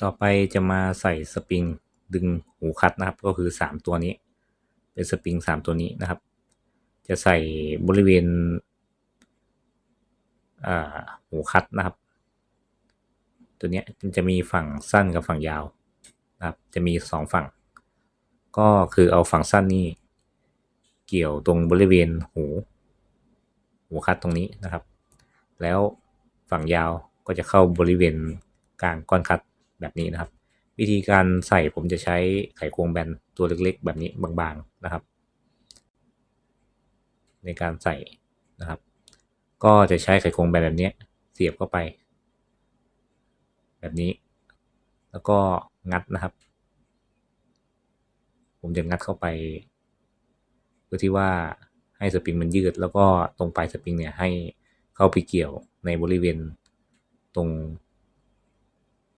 ต่อไปจะมาใส่สปริงดึงหูคัดนะครับ ก็คือสามตัวนี้ เป็นสปริงสามตัวนี้นะครับ จะใส่บริเวณหูคัดนะครับ ตัวนี้มันจะมีฝั่งสั้นกับฝั่งยาวนะครับ จะมีสองฝั่ง ก็คือเอาฝั่งสั้นนี่เกี่ยวตรงบริเวณหู หูคัดตรงนี้นะครับ แล้วฝั่งยาวก็จะเข้าบริเวณกลางก้อนคัด แบบนี้นะครับ วิธีการใส่ผมจะใช้ไขควงแบนตัวเล็กๆ แบบนี้บางๆนะครับ ในการใส่นะครับ ก็จะใช้ไขควงแบนแบบนี้เสียบเข้าไป แบบนี้ แล้วก็งัดนะครับ ผมจะงัดเข้าไป เพื่อที่ว่าให้สปริงมันยืด แล้วก็ตรงปลายสปริงเนี่ยให้เข้าไปเกี่ยวในบริเวณตรง